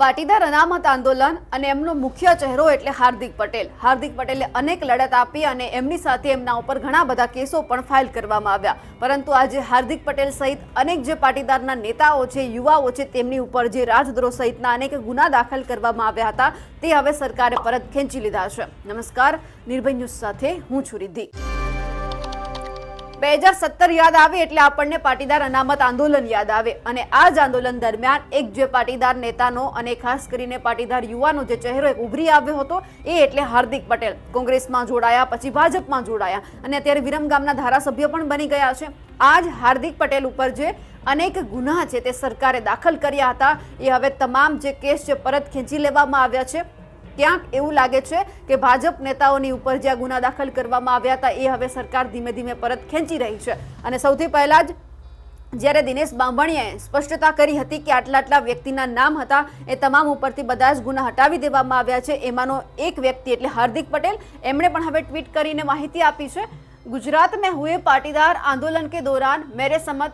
પાટીદાર અનામત આંદોલન અને એમનો મુખ્ય ચહેરો એટલે હાર્દિક પટેલ. હાર્દિક પટેલે અનેક લડત આપી અને એમની સાથે એમના ઉપર ઘણા બધા કેસો પણ ફાઇલ કરવામાં આવ્યા. પરંતુ આજે હાર્દિક પટેલ સહિત અનેક જે પાટીદારના નેતાઓ છે, યુવાઓ છે, તેમની ઉપર જે રાજદ્રોહ સહિતના અનેક ગુના દાખલ કરવામાં આવ્યા હતા, તે હવે સરકારે પરત ખેંચી લીધા છે. નમસ્કાર, નિર્ભય ન્યૂઝ સાથે હું છું રિદ્ધિ. બે હજાર સત્તર યાદ આવે એટલે આપણને પાટીદાર અનામત આંદોલન યાદ આવે. અને આ જ આંદોલન દરમિયાન એક જે પાટીદાર નેતાનો અને ખાસ કરીને પાટીદાર યુવાનો જે ચહેરો ઉભરી આવ્યો હતો, એ એટલે હાર્દિક પટેલ. કોંગ્રેસમાં જોડાયા, પછી ભાજપમાં જોડાયા. અને અત્યારે વિરમગામના ધારાસભ્ય પણ બની ગયા છે. આ જ હાર્દિક પટેલ ઉપર જે અનેક ગુના છે તે સરકારે દાખલ કર્યા હતા. એ હવે તમામ જે કેસ છે પરત ખેંચી લેવામાં આવ્યા છે. ક્યાંક એવું લાગે છે કે ભાજપ નેતાઓની ઉપર જ્યાં ગુના દાખલ કરવામાં આવ્યા હતા, એ હવે સરકાર ધીમે ધીમે પરત ખેંચી રહી છે. અને સૌથી પહેલાં જ જ્યારે દિનેશ બાંભણીયાએ સ્પષ્ટતા કરી હતી કે આટલા આટલા વ્યક્તિના નામ હતા, એ તમામ ઉપરથી બધા જ ગુના હટાવી દેવામાં આવ્યા છે. એમાંનો એક વ્યક્તિ એટલે હાર્દિક પટેલ, એમણે પણ હવે ટ્વીટ કરીને માહિતી આપી છે. ગુજરાત મેં હુએ પાટીદાર આંદોલન કે દોરાન મેરે સમત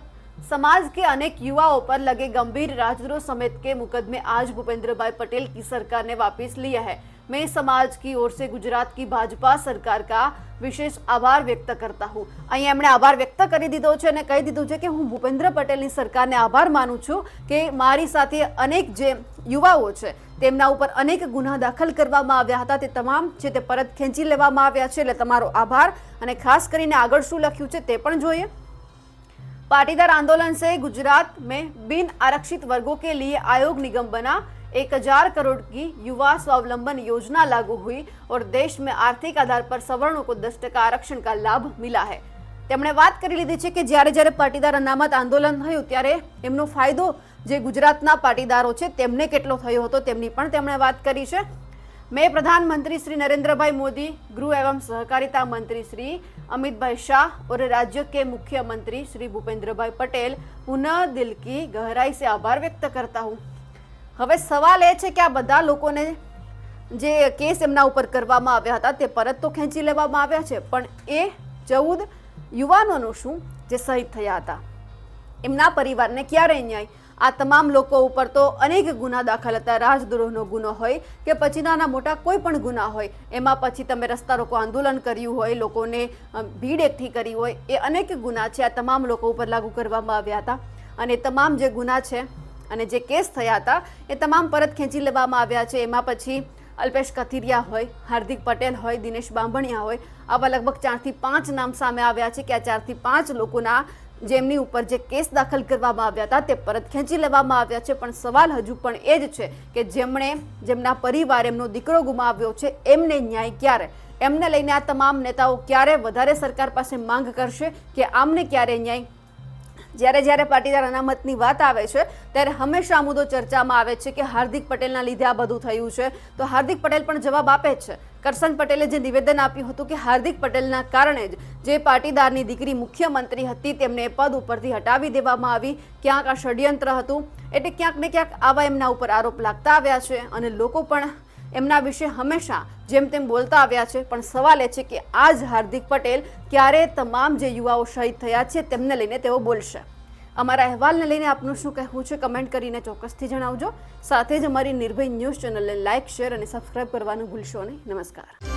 समाज के अनेक युवाओं पर लगे गंभीर राजद्रोह समेत के मुकदमे आज भूपेंद्र भाई पटेल की सरकार ने वापस लिया है मैं समाज की ओर से गुजरात की भाजपा सरकार का વિશેષ આભાર વ્યક્ત કરતા હું અહીંયા એમણે આભાર વ્યક્ત કરી દીધો છે અને કહી દીધું છે કે હું ભૂપેન્દ્ર પટેલની સરકારને આભાર માનું છું કે મારી સાથે અનેક જે યુવાઓ છે તેમના ઉપર અનેક ગુના દાખલ કરવામાં આવ્યા હતા તે તમામ છે તે પરત ખેંચી લેવામાં આવ્યા છે એટલે તમારો આભાર અને ખાસ કરીને આગળ શું લખ્યું છે તે પણ જોઈએ पाटीदार आंदोलन से गुजरात में बिन आरक्षित वर्गों के लिए आयोग निगम बना एक हजार करोड़ की युवा स्वावलंबन योजना लागू हुई और देश में आर्थिक आधार पर सवर्णों को दस टका आरक्षण का लाभ मिला है તેમણે વાત કરી લીધી છે કે જ્યારે જ્યારે પાટીદાર અનામત આંદોલન થયું ત્યારે એમનો ફાયદો જે ગુજરાતના પાટીદારો છે તેમને કેટલો થયો હતો તેમની પણ તેમણે વાત કરી છે मैं प्रधानमंत्री श्री नरेंद्र भाई मोदी गृह एवं सहकारिता मंत्री श्री अमित भाई शाह और राज्य के मुख्यमंत्री श्री भूपेंद्र भाई पटेल पुनः दिल की गहराई से आभार व्यक्त करता हूँ હવે સવાલ એ છે કે આ બધા લોકોને જે કેસ એમના ઉપર કરવામાં આવ્યા હતા તે પરત તો ખેંચી લેવામાં આવ્યા છે પણ એ ચૌદ યુવાનોનું શું જે શહીદ થયા હતા એમના પરિવારને ક્યારે ન્યાય? આ તમામ લોકો ઉપર તો અનેક ગુના દાખલ હતા. રાજદ્રોહનો ગુનો હોય કે પછી નાના મોટા કોઈ પણ ગુના હોય, એમાં પછી તમે રસ્તા રોકો આંદોલન કર્યું હોય, લોકોને ભીડ એકઠી કરી હોય, એ અનેક ગુના છે. આ તમામ લોકો ઉપર લાગુ કરવામાં આવ્યા હતા. અને તમામ જે ગુના છે અને જે કેસ થયા હતા, એ તમામ પરત ખેંચી લેવામાં આવ્યા છે. એમાં પછી અલ્પેશ કથિરિયા હોય, હાર્દિક પટેલ હોય, દિનેશ બાંભણિયા હોય, આવા લગભગ ચારથી પાંચ નામ સામે આવ્યા છે કે આ ચારથી પાંચ લોકોના જેમની ઉપર જે કેસ દાખલ કરવામાં આવ્યા હતા, તે પરત ખેંચી લેવામાં આવ્યા છે. પણ સવાલ હજુ પણ એ જ છે કે જેમણે જેમના પરિવાર એમનો દીકરો ગુમાવ્યો છે, એમને ન્યાય ક્યારે? એમને લઈને આ તમામ નેતાઓ ક્યારે વધારે સરકાર પાસે માંગ કરશે કે આમને ક્યારે ન્યાય જ્યારે જ્યારે પાટીદાર અનામતની વાત આવે છે, ત્યારે હંમેશા મુદ્દો ચર્ચામાં આવે છે કે હાર્દિક પટેલના લીધે આ બધું થયું છે. તો હાર્દિક પટેલ પણ જવાબ આપે છે. કરસન પટેલે જે નિવેદન આપ્યું હતું કે હાર્દિક પટેલના કારણે જ જે પાટીદારની દીકરી મુખ્યમંત્રી હતી, તેમને પદ ઉપરથી હટાવી દેવામાં આવી. ક્યાંક આ ષડયંત્ર હતું. એટલે ક્યાંક ને ક્યાંક આવા એમના ઉપર આરોપ લાગતા આવ્યા છે અને લોકો પણ એમના વિશે હંમેશા જેમ તેમ બોલતા આવ્યા છે. પણ સવાલ એ છે કે આજ હાર્દિક પટેલ ક્યારે તમામ જે યુવાઓ શહીદ થયા છે તેમને લઈને તેઓ બોલશે? અમારા અહેવાલને લઈને આપનું શું કહેવું છે? કમેન્ટ કરીને ચોક્કસથી જણાવજો. સાથે જ અમારી નિર્ભય ન્યૂઝ ચેનલને લાઇક શેર અને સબસ્ક્રાઇબ કરવાનું ભૂલશો નહીં. નમસ્કાર.